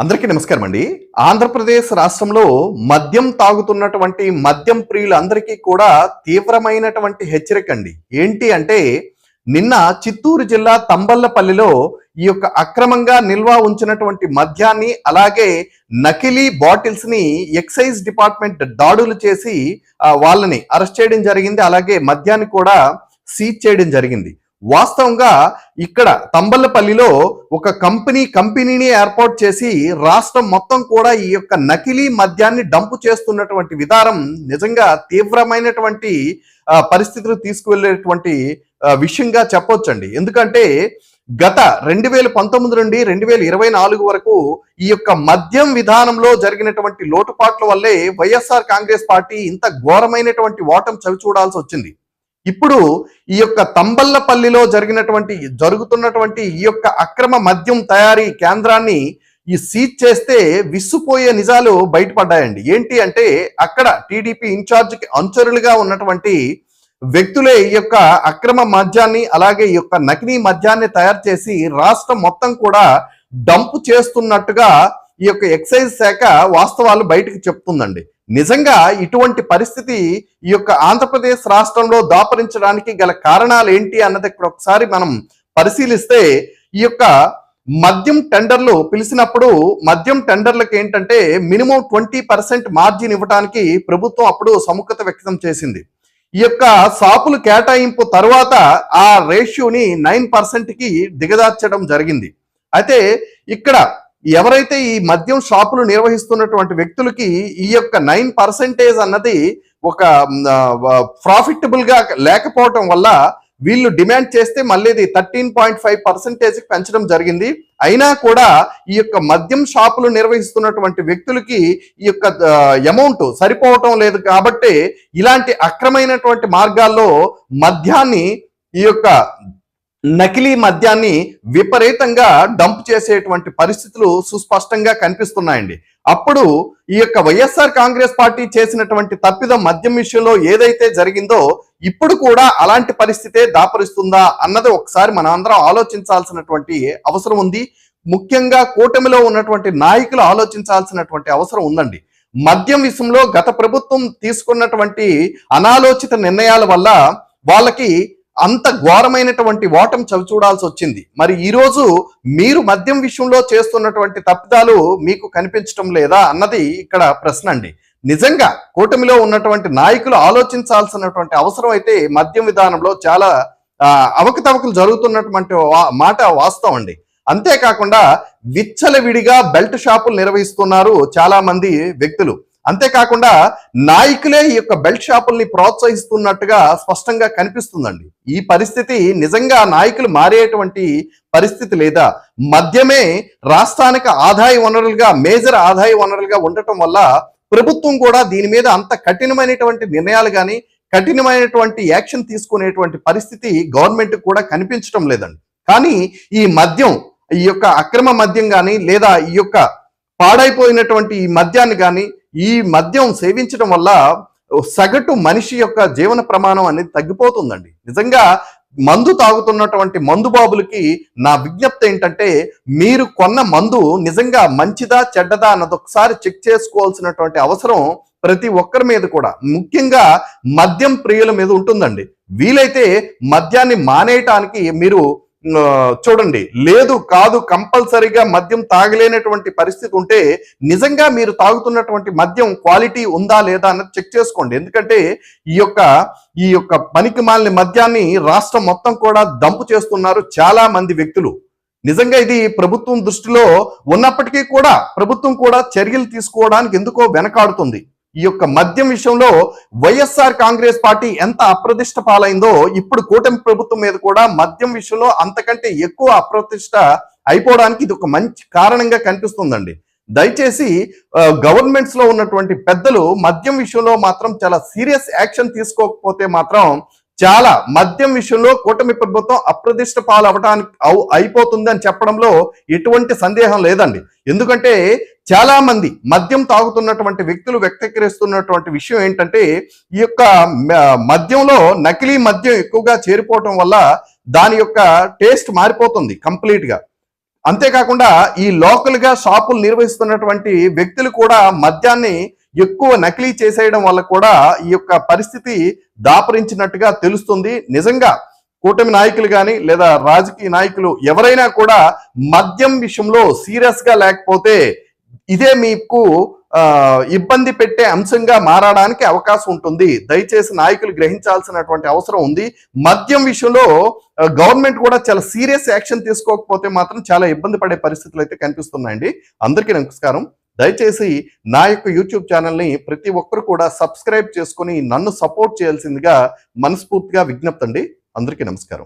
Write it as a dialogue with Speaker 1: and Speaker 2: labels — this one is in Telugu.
Speaker 1: అందరికీ నమస్కారం అండి. ఆంధ్రప్రదేశ్ రాష్ట్రంలో మద్యం తాగుతున్నటువంటి మద్యం ప్రియులందరికీ కూడా తీవ్రమైనటువంటి హెచ్చరిక అండి. ఏంటి అంటే నిన్న చిత్తూరు జిల్లా తంబల్లపల్లిలో ఈ యొక్క అక్రమంగా నిల్వ ఉంచినటువంటి మద్యాన్ని అలాగే నకిలీ బాటిల్స్ని ఎక్సైజ్ డిపార్ట్మెంట్ దాడులు చేసి వాళ్ళని అరెస్ట్ చేయడం జరిగింది. అలాగే మద్యాన్ని కూడా సీజ్ చేయడం జరిగింది. వాస్తవంగా ఇక్కడ తంబల్లపల్లిలో ఒక కంపెనీ కంపెనీని ఏర్పాటు చేసి రాష్ట్రం మొత్తం కూడా ఈ యొక్క నకిలీ మద్యాన్ని డంపు చేస్తున్నటువంటి విధానం నిజంగా తీవ్రమైనటువంటి పరిస్థితులు తీసుకువెళ్ళేటువంటి విషయంగా చెప్పొచ్చండి. ఎందుకంటే గత రెండు వేల పంతొమ్మిది నుండి రెండు వేల ఇరవై నాలుగు వరకు ఈ యొక్క మద్యం విధానంలో జరిగినటువంటి లోటుపాట్ల వల్లే వైఎస్ఆర్ కాంగ్రెస్ పార్టీ ఇంత ఘోరమైనటువంటి ఓటం చవి చూడాల్సి వచ్చింది. ఇప్పుడు ఈ యొక్క తంబల్లపల్లిలో జరిగినటువంటి జరుగుతున్నటువంటి ఈ యొక్క అక్రమ మద్యం తయారీ కేంద్రాన్ని ఈ సీజ్ చేస్తే విస్సుపోయే నిజాలు బయటపడ్డాయండి. ఏంటి అంటే అక్కడ టీడీపీ ఇన్ఛార్జ్కి అనుచరులుగా ఉన్నటువంటి వ్యక్తులే ఈ యొక్క అక్రమ మద్యాన్ని అలాగే ఈ యొక్క నకిలీ మద్యాన్ని తయారు చేసి రాష్ట్రం మొత్తం కూడా డంప్ చేస్తున్నట్టుగా ఈ యొక్క ఎక్సైజ్ శాఖ వాస్తవాలు బయటకు చెప్తుందండి. నిజంగా ఇటువంటి పరిస్థితి ఈ యొక్క ఆంధ్రప్రదేశ్ రాష్ట్రంలో దాపరించడానికి గల కారణాలు ఏంటి అన్నది ఇక్కడ ఒకసారి మనం పరిశీలిస్తే ఈ యొక్క మద్యం టెండర్లు పిలిచినప్పుడు మద్యం టెండర్లకు ఏంటంటే మినిమం ట్వంటీ పర్సెంట్ మార్జిన్ ఇవ్వడానికి ప్రభుత్వం అప్పుడు సముఖత వ్యక్తం చేసింది. ఈ యొక్క షాపులు కేటాయింపు తర్వాత ఆ రేషియోని నైన్ పర్సెంట్కి దిగదార్చడం జరిగింది. అయితే ఇక్కడ ఎవరైతే ఈ మద్యం షాపులు నిర్వహిస్తున్నటువంటి వ్యక్తులకి ఈ యొక్క నైన్ పర్సెంటేజ్ అన్నది ఒక ప్రాఫిటబుల్గా లేకపోవటం వల్ల వీళ్ళు డిమాండ్ చేస్తే మళ్ళీ ఇది థర్టీన్ పాయింట్ ఫైవ్ పర్సెంటేజ్ పెంచడం జరిగింది. అయినా కూడా ఈ యొక్క మద్యం షాపులు నిర్వహిస్తున్నటువంటి వ్యక్తులకి ఈ యొక్క అమౌంట్ సరిపోవటం లేదు కాబట్టి ఇలాంటి అక్రమైనటువంటి మార్గాల్లో మద్యాన్ని ఈ యొక్క నకిలీ మద్యాన్ని విపరీతంగా డంప్ చేసేటువంటి పరిస్థితులు సుస్పష్టంగా కనిపిస్తున్నాయండి. అప్పుడు ఈ యొక్క వైఎస్ఆర్ కాంగ్రెస్ పార్టీ చేసినటువంటి తప్పిదం మద్యం విషయంలో ఏదైతే జరిగిందో ఇప్పుడు కూడా అలాంటి పరిస్థితే దాపరిస్తుందా అన్నది ఒకసారి మనం అందరం ఆలోచించాల్సినటువంటి అవసరం ఉంది. ముఖ్యంగా కూటమిలో ఉన్నటువంటి నాయకులు ఆలోచించాల్సినటువంటి అవసరం ఉందండి. మద్యం విషయంలో గత ప్రభుత్వం తీసుకున్నటువంటి అనాలోచిత నిర్ణయాల వల్ల వాళ్ళకి అంత ఘోరమైనటువంటి ఓటం చవి చూడాల్సి వచ్చింది. మరి ఈరోజు మీరు మద్యం విషయంలో చేస్తున్నటువంటి తప్పిదాలు మీకు కనిపించటం లేదా అన్నది ఇక్కడ ప్రశ్న అండి. నిజంగా కూటమిలో ఉన్నటువంటి నాయకులు ఆలోచించాల్సినటువంటి అవసరం అయితే మద్యం విధానంలో చాలా అవకతవకలు జరుగుతున్నటువంటి మాట వాస్తవం అండి. అంతేకాకుండా విచ్చలవిడిగా బెల్ట్ షాపులు నిర్వహిస్తున్నారు చాలా మంది వ్యక్తులు. అంతేకాకుండా నాయకులే ఈ యొక్క బెల్ట్ షాపుల్ని ప్రోత్సహిస్తున్నట్టుగా స్పష్టంగా కనిపిస్తుందండి. ఈ పరిస్థితి నిజంగా నాయకులు మారేటువంటి పరిస్థితి లేదా? మద్యమే రాష్ట్రానికి ఆదాయ వనరులుగా మేజర్ ఆదాయ వనరులుగా ఉండటం వల్ల ప్రభుత్వం కూడా దీని మీద అంత కఠినమైనటువంటి నిర్ణయాలు కానీ కఠినమైనటువంటి యాక్షన్ తీసుకునేటువంటి పరిస్థితి గవర్నమెంట్ కూడా కనిపించడం లేదండి. కానీ ఈ మద్యం ఈ యొక్క అక్రమ మద్యం కానీ లేదా ఈ యొక్క పాడైపోయినటువంటి ఈ మద్యాన్ని కానీ ఈ మద్యం సేవించడం వల్ల సగటు మనిషి యొక్క జీవన ప్రమాణం అనేది తగ్గిపోతుందండి. నిజంగా మందు తాగుతున్నటువంటి మందు బాబులకి నా విజ్ఞప్తి ఏంటంటే మీరు కొన్న మందు నిజంగా మంచిదా చెడ్డదా అన్నది ఒకసారి చెక్ చేసుకోవాల్సినటువంటి అవసరం ప్రతి ఒక్కరి మీద కూడా. ముఖ్యంగా మద్యం ప్రియుల మీద ఉంటుందండి. వీలైతే మద్యాన్ని మానేయటానికి మీరు చూడండి లేదు కాదు కంపల్సరీగా మద్యం తాగలేనటువంటి పరిస్థితి ఉంటే నిజంగా మీరు తాగుతున్నటువంటి మద్యం క్వాలిటీ ఉందా లేదా అన్నది చెక్ చేసుకోండి. ఎందుకంటే ఈ యొక్క ఈ యొక్క పనికి మాలిన మద్యాన్ని రాష్ట్రం మొత్తం కూడా దంపు చేస్తున్నారు చాలా మంది వ్యక్తులు. నిజంగా ఇది ప్రభుత్వం దృష్టిలో ఉన్నప్పటికీ కూడా ప్రభుత్వం కూడా చర్యలు తీసుకోవడానికి ఎందుకో వెనకాడుతుంది. ఈ యొక్క మద్యం విషయంలో వైఎస్ఆర్ కాంగ్రెస్ పార్టీ ఎంత అప్రతిష్ట పాలైందో ఇప్పుడు కూటమి ప్రభుత్వం మీద కూడా మద్యం విషయంలో అంతకంటే ఎక్కువ అప్రతిష్ట అయిపోవడానికి ఇది ఒక మంచి కారణంగా కనిపిస్తుందండి. దయచేసి గవర్నమెంట్స్లో ఉన్నటువంటి పెద్దలు మద్యం విషయంలో మాత్రం చాలా సీరియస్ యాక్షన్ తీసుకోకపోతే మాత్రం చాలా మద్యం విషయంలో కూటమి ప్రభుత్వం అప్రదిష్ట పాలు అవు అయిపోతుంది అని చెప్పడంలో ఎటువంటి సందేహం లేదండి. ఎందుకంటే చాలా మంది మద్యం తాగుతున్నటువంటి వ్యక్తులు వ్యక్తీకరిస్తున్నటువంటి విషయం ఏంటంటే ఈ యొక్క మ- మద్యంలో నకిలీ మద్యం ఎక్కువగా చేరిపోవటం వల్ల దాని యొక్క టేస్ట్ మారిపోతుంది కంప్లీట్గా. అంతేకాకుండా ఈ లోకల్గా షాపులు నిర్వహిస్తున్నటువంటి వ్యక్తులు కూడా మద్యాన్ని ఎక్కువ నకిలీ చేసేయడం వల్ల కూడా ఈ యొక్క పరిస్థితి దాపరించినట్టుగా తెలుస్తుంది. నిజంగా కూటమి నాయకులు కానీ లేదా రాజకీయ నాయకులు ఎవరైనా కూడా మద్యం విషయంలో సీరియస్గా లేకపోతే ఇదే మీకు ఇబ్బంది పెట్టే అంశంగా మారడానికి అవకాశం ఉంటుంది. దయచేసి నాయకులు గ్రహించాల్సినటువంటి అవసరం ఉంది. మద్యం విషయంలో గవర్నమెంట్ కూడా చాలా సీరియస్ యాక్షన్ తీసుకోకపోతే మాత్రం చాలా ఇబ్బంది పడే పరిస్థితులు అయితే కనిపిస్తున్నాయండి. అందరికీ నమస్కారం. దయచేసి నా యొక్క యూట్యూబ్ ఛానల్ని ప్రతి ఒక్కరు కూడా సబ్స్క్రైబ్ చేసుకుని నన్ను సపోర్ట్ చేయాల్సిందిగా మనస్ఫూర్తిగా విజ్ఞప్తి అండి అందరికీ నమస్కారం.